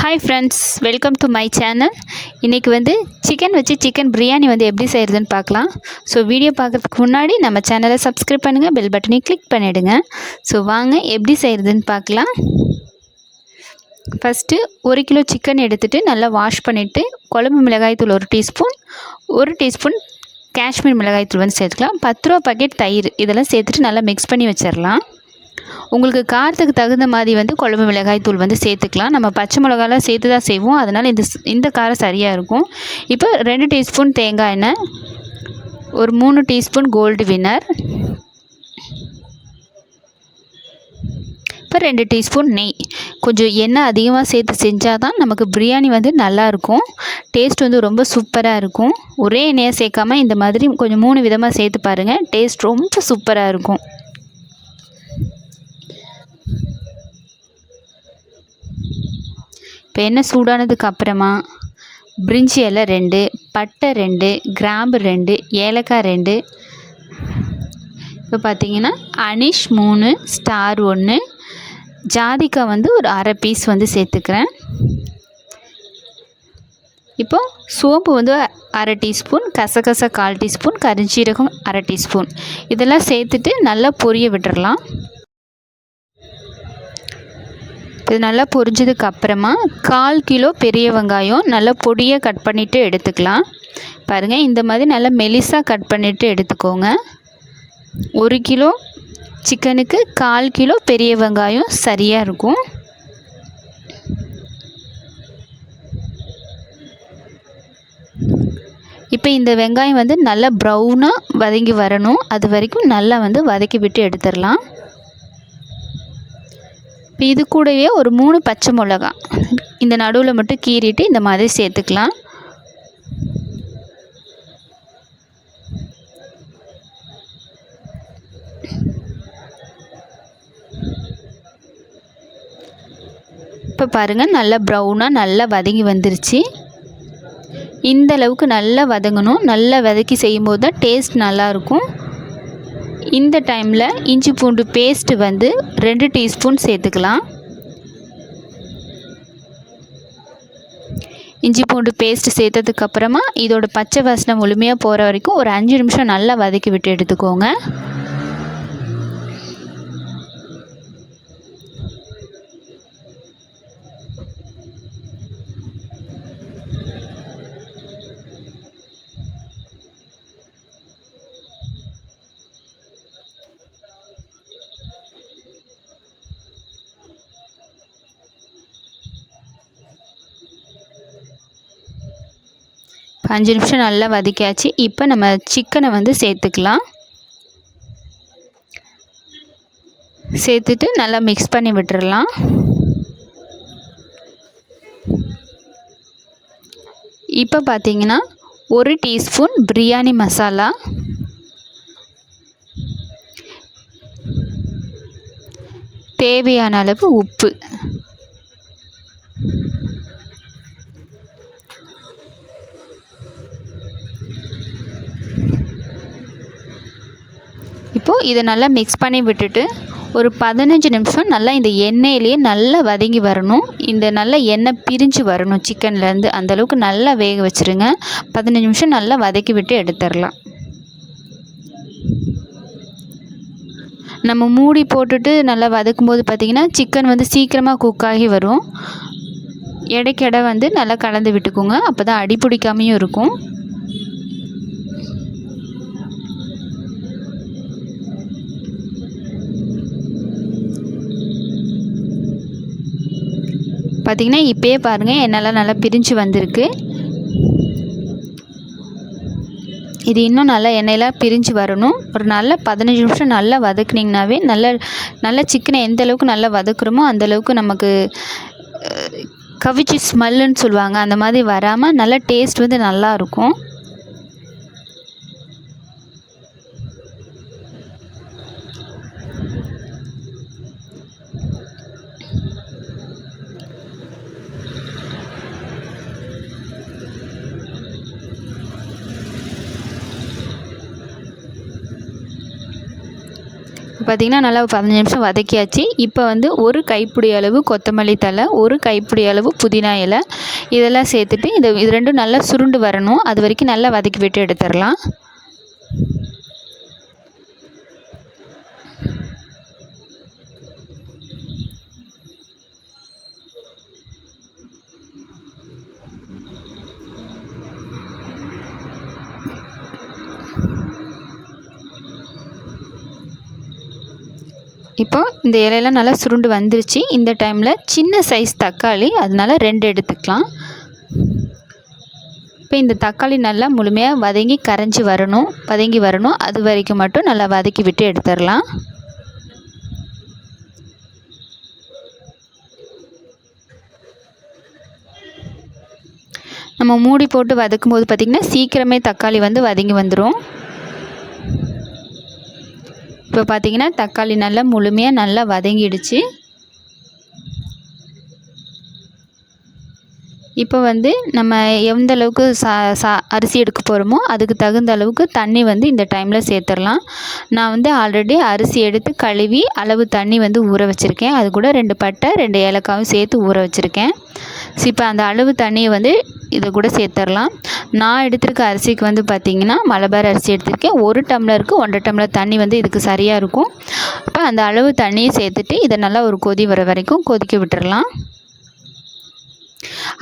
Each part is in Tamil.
Hi friends welcome to my channel இன்றைக்கி வந்து சிக்கன் வச்சு சிக்கன் பிரியாணி வந்து எப்படி செய்கிறதுன்னு பார்க்கலாம். ஸோ வீடியோ பார்க்குறதுக்கு முன்னாடி நம்ம சேனலை சப்ஸ்கிரைப் பண்ணுங்கள் பெல் பட்டனையும் கிளிக் பண்ணிவிடுங்க ஸோ வாங்க எப்படி செய்கிறதுன்னு பார்க்கலாம். ஃபஸ்ட்டு ஒரு கிலோ சிக்கன் எடுத்துகிட்டு நல்லா வாஷ் பண்ணிவிட்டு குழம்பு மிளகாய்த்தூள் ஒரு டீஸ்பூன் ஒரு டீஸ்பூன் காஷ்மீர் மிளகாய்த்தூள் வந்து சேர்த்துக்கலாம். பத்து ரூபா பாக்கெட் தயிர் இதெல்லாம் சேர்த்துட்டு நல்லா மிக்ஸ் பண்ணி வச்சிடலாம். உங்களுக்கு காரத்துக்கு தகுந்த மாதிரி வந்து குழம்பு மிளகாய் தூள் வந்து சேர்த்துக்கலாம். நம்ம பச்சை மிளகாலாம் சேர்த்து தான் செய்வோம். அதனால் இந்த இந்த காரம் சரியாக இருக்கும். இப்போ ரெண்டு டீஸ்பூன் தேங்காய் எண்ணெய் ஒரு மூணு டீஸ்பூன் கோல்டு வின்னர் இப்போ ரெண்டு டீஸ்பூன் நெய். கொஞ்சம் எண்ணெய் அதிகமாக சேர்த்து செஞ்சால் தான் நமக்கு பிரியாணி வந்து நல்லாயிருக்கும் டேஸ்ட் வந்து ரொம்ப சூப்பராக இருக்கும். ஒரே எண்ணெயை சேர்க்காம இந்த மாதிரி கொஞ்சம் மூணு விதமாக சேர்த்து பாருங்கள் டேஸ்ட் ரொம்ப சூப்பராக இருக்கும். இப்போ எண்ணெய் சூடானதுக்கு அப்புறமா? பிரிஞ்சி இலை ரெண்டு பட்டை ரெண்டு கிராம்பு ரெண்டு ஏலக்காய் ரெண்டு. இப்போ பார்த்தீங்கன்னா அனிஷ் மூணு ஸ்டார் ஒன்று. ஜாதிக்காய் வந்து ஒரு அரை பீஸ் வந்து சேர்த்துக்கிறேன். இப்போ சோம்பு வந்து அரை டீஸ்பூன் கசகச கால் டீஸ்பூன் கரிஞ்சீரகம் அரை டீஸ்பூன். இதெல்லாம் சேர்த்துட்டு நல்லா பொரிய விட்டுறலாம். இது நல்லா பொரிஞ்சதுக்கு அப்புறமா கால் கிலோ பெரிய வெங்காயம் நல்லா பொடியாக கட் பண்ணிவிட்டு எடுத்துக்கலாம். பாருங்கள் இந்த மாதிரி நல்லா மெலிசாக கட் பண்ணிவிட்டு எடுத்துக்கோங்க. ஒரு கிலோ சிக்கனுக்கு கால் கிலோ பெரிய வெங்காயம் சரியாக இருக்கும். இப்போ இந்த வெங்காயம் வந்து நல்லா ப்ரௌனாக வதங்கி வரணும். அது வரைக்கும் நல்லா வந்து வதக்கி விட்டு எடுத்துடலாம். இப்போ இது கூடவே ஒரு மூணு பச்சை மிளகா. இந்த நடுவில் மட்டும் கீறிட்டு இந்த மாதிரி சேர்த்துக்கலாம். இப்போ பாருங்கள் நல்லா ப்ரௌனாக நல்லா வதங்கி வந்துருச்சு. இந்த அளவுக்கு நல்லா வதங்கணும். நல்லா வதக்கி செய்யும்போது தான் டேஸ்ட் நல்லாயிருக்கும் இந்த டைமில் இஞ்சி பூண்டு பேஸ்ட்டு வந்து ரெண்டு டீஸ்பூன் சேர்த்துக்கலாம். இஞ்சி பூண்டு பேஸ்ட்டு சேர்த்ததுக்கப்புறமா இதோட பச்சை வாசனை முழுமையாக போகிற வரைக்கும் ஒரு அஞ்சு நிமிஷம் நல்லா வதக்கி விட்டு எடுத்துக்கோங்க. அஞ்சு நிமிஷம் நல்லா வதக்கியாச்சு. இப்போ நம்ம சிக்கனை வந்து சேர்த்துக்கலாம். சேர்த்துட்டு நல்லா மிக்ஸ் பண்ணி விட்டுறலாம். இப்போ பார்த்தீங்கன்னா ஒரு டீஸ்பூன் பிரியாணி மசாலா. தேவையான அளவு உப்பு. இப்போது இதை நல்லா மிக்ஸ் பண்ணி விட்டுட்டு ஒரு பதினஞ்சு நிமிஷம் நல்லா இந்த எண்ணெயிலேயே நல்லா வதங்கி வரணும். இந்த நல்லா எண்ணெய் பிரிஞ்சு வரணும் சிக்கன்லேருந்து. அந்தளவுக்கு நல்லா வேக வச்சுருங்க. பதினஞ்சு நிமிஷம் நல்லா வதக்கி விட்டு எடுத்துடலாம். நம்ம மூடி போட்டுட்டு நல்லா வதக்கும் போது பார்த்திங்கன்னா சிக்கன் வந்து சீக்கிரமாக குக் ஆகி வரும். இடைக்கடை வந்து நல்லா கலந்து விட்டுக்கோங்க. அப்போ தான் அடி பிடிக்காமையும் இருக்கும். பார்த்திங்கன்னா இப்போயே பாருங்கள் என்னெல்லாம் நல்லா பிரிஞ்சு வந்திருக்கு. இது இன்னும் நல்லா எண்ணெயெல்லாம் பிரிஞ்சு வரணும். ஒரு நல்ல பதினஞ்சு நிமிஷம் நல்லா வதக்குனிங்கனாவே நல்ல நல்ல சிக்கனை எந்த அளவுக்கு நல்லா வதக்குறோமோ அந்தளவுக்கு நமக்கு கவிச்சி ஸ்மெல்லுன்னு சொல்லுவாங்க. அந்த மாதிரி வராமல் நல்லா டேஸ்ட் வந்து நல்லாயிருக்கும் பார்த்திங்கன்னா நல்லா பதினஞ்சு நிமிஷம் வதக்கியாச்சு. இப்போ வந்து ஒரு கைப்பிடி அளவு கொத்தமல்லி தழை ஒரு கைப்பிடி அளவு புதினா இலை இதெல்லாம் சேர்த்துட்டு இது இது ரெண்டும் நல்லா சுருண்டு வரணும். அது வரைக்கும் நல்லா வதக்கி விட்டு எடுத்துடலாம். இப்போது இந்த இலையெல்லாம் நல்லா சுருண்டு வந்துருச்சு. இந்த டைமில் சின்ன சைஸ் தக்காளி அதனால ரெண்டு எடுத்துக்கலாம். இப்போ இந்த தக்காளி நல்லா முழுமையாக வதங்கி கரைஞ்சி வரணும் வதங்கி வரணும். அது வரைக்கும் மட்டும் நல்லா வதக்கி விட்டு எடுத்துடலாம். நம்ம மூடி போட்டு வதக்கும் போது பார்த்திங்கன்னா சீக்கிரமே தக்காளி வந்து வதங்கி வந்துடும் இப்போ பார்த்திங்கன்னா தக்காளி நல்லா முழுமையாக நல்லா வதங்கிடுச்சு. இப்போ வந்து நம்ம எந்த அளவுக்கு சா சா அரிசி எடுக்க போகிறோமோ அதுக்கு தகுந்த அளவுக்கு தண்ணி வந்து இந்த டைமில் சேர்த்துடலாம். நான் வந்து ஆல்ரெடி அரிசி எடுத்து கழுவி அளவு தண்ணி வந்து ஊற வச்சுருக்கேன். அது கூட ரெண்டு பட்டை ரெண்டு ஏலக்காயும் சேர்த்து ஊற வச்சுருக்கேன். ஸோ இப்போ அந்த அளவு தண்ணியை வந்து இதை கூட சேர்த்துடலாம். நான் எடுத்திருக்க அரிசிக்கு வந்து பார்த்திங்கன்னா மலபார் அரிசி எடுத்திருக்கேன். ஒரு டம்ளருக்கு ஒன்றரை டம்ளர் தண்ணி வந்து இதுக்கு சரியாக இருக்கும். இப்போ அந்த அளவு தண்ணியை சேர்த்துட்டு இதை நல்லா ஒரு கொதி வர வரைக்கும் கொதிக்க விட்டுடலாம்.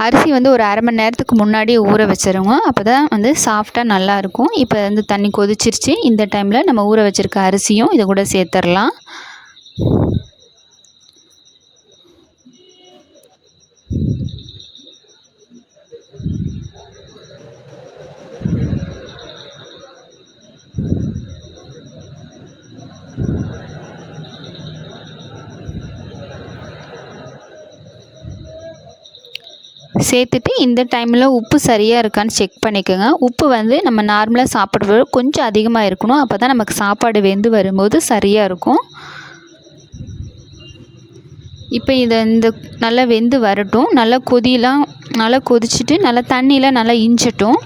அரிசி வந்து ஒரு அரை மணி நேரத்துக்கு முன்னாடியே ஊற வச்சுருங்க. அப்போ தான் வந்து சாஃப்டாக நல்லாயிருக்கும் இப்போ வந்து தண்ணி கொதிச்சிருச்சு. இந்த டைமில் நம்ம ஊற வச்சுருக்க அரிசியும் இதை கூட சேர்த்துடலாம். சேர்த்துட்டு இந்த டைமில் உப்பு சரியாக இருக்கான்னு செக் பண்ணிக்கோங்க. உப்பு வந்து நம்ம நார்மலாக சாப்பிடும்போது கொஞ்சம் அதிகமாக இருக்கணும். அப்போ தான் நமக்கு சாப்பாடு வெந்து வரும்போது சரியாக இருக்கும். இப்போ இதை இந்த நல்லா வெந்து வரட்டும். நல்லா கொதியெலாம் நல்லா கொதிச்சுட்டு நல்லா தண்ணியெலாம் நல்லா இஞ்சட்டும்.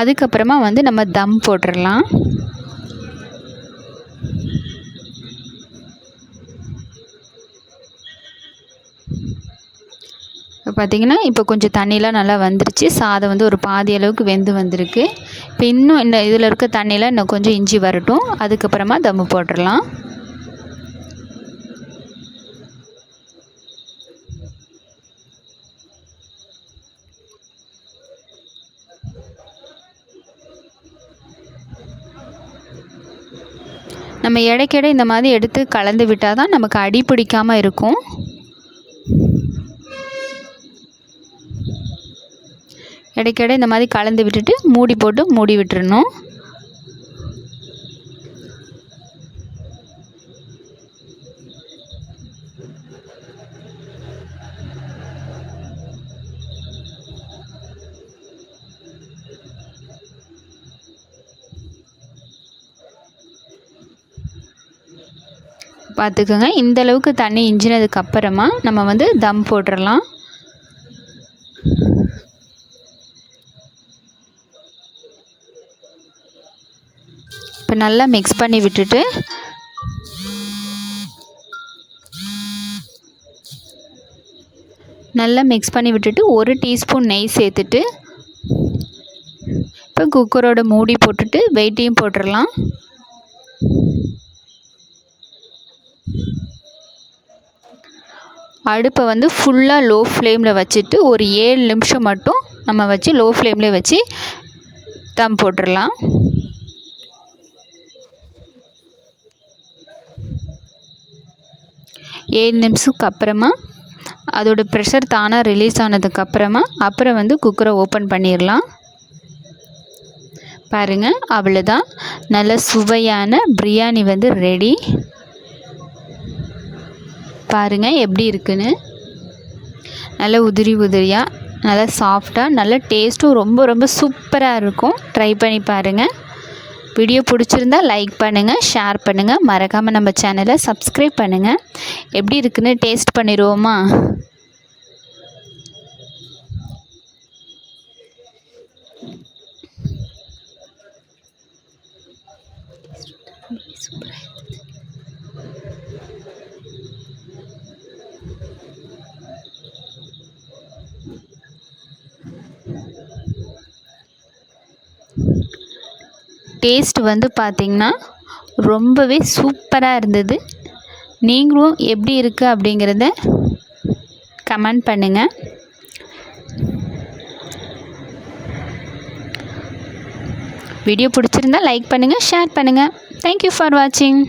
அதுக்கப்புறமா வந்து நம்ம தம் போட்டுடலாம். இப்போ பார்த்திங்கன்னா இப்போ கொஞ்சம் தண்ணியெலாம் நல்லா வந்துருச்சு. சாதம் வந்து ஒரு பாதி அளவுக்கு வெந்து வந்திருக்கு. இப்போ இன்னும் இந்த இதில் இருக்க தண்ணியில் இன்னும் கொஞ்சம் இஞ்சி வரட்டும். அதுக்கப்புறமா தம்மு போட்டுடலாம். நம்ம இடைக்கிட இந்த மாதிரி எடுத்து கலந்து விட்டால் தான் நமக்கு அடி பிடிக்காமல் இருக்கும். இடைக்கிட இந்த மாதிரி கலந்து விட்டுட்டு மூடி போட்டு மூடி விட்டுறணும். பார்த்துக்கோங்க. இந்தளவுக்கு தண்ணி இஞ்சினதுக்கு அப்புறமா நம்ம வந்து தம் போட்டுடலாம் இப்போ நல்லா மிக்ஸ் பண்ணி விட்டுட்டு நல்லா மிக்ஸ் பண்ணி விட்டுட்டு ஒரு டீஸ்பூன் நெய் சேர்த்துட்டு இப்போ குக்கரோட மூடி போட்டுட்டு வெயிட்டையும் போட்டுடலாம் அடுப்பை வந்து ஃபுல்லாக லோ ஃப்ளேமில் வச்சுட்டு ஒரு ஏழு நிமிஷம் மட்டும் நம்ம வச்சு லோ ஃப்ளேமில் வச்சு தம் போட்டுடலாம். ஏழு நிமிஷத்துக்கு அப்புறமா அதோட ப்ரெஷர் தானாக ரிலீஸ் ஆனதுக்கப்புறமா அப்புறம் வந்து குக்கரை ஓப்பன் பண்ணிடலாம். பாருங்கள் அவ்வளோதான் நல்ல சுவையான பிரியாணி வந்து ரெடி பாருங்கள் எப்படி இருக்குன்னு. நல்ல உதிரி உதிரியாக நல்லா சாஃப்டாக நல்ல டேஸ்ட்டும் ரொம்ப ரொம்ப சூப்பராக இருக்கும். ட்ரை பண்ணி பாருங்கள் வீடியோ பிடிச்சிருந்தா லைக் பண்ணுங்கள் ஷேர் பண்ணுங்கள் மறக்காமல் நம்ம சேனலை சப்ஸ்கிரைப் பண்ணுங்கள் எப்படி இருக்குன்னு டேஸ்ட் பண்ணிடுவோமா? டேஸ்ட் வந்து பார்த்திங்கன்னா ரொம்பவே சூப்பராக இருந்தது. நீங்களும் எப்படி இருக்குது அப்படிங்கிறத கமெண்ட் பண்ணுங்கள் வீடியோ பிடிச்சிருந்தா லைக் பண்ணுங்கள் ஷேர் பண்ணுங்கள் தேங்க்யூ ஃபார் வாட்சிங்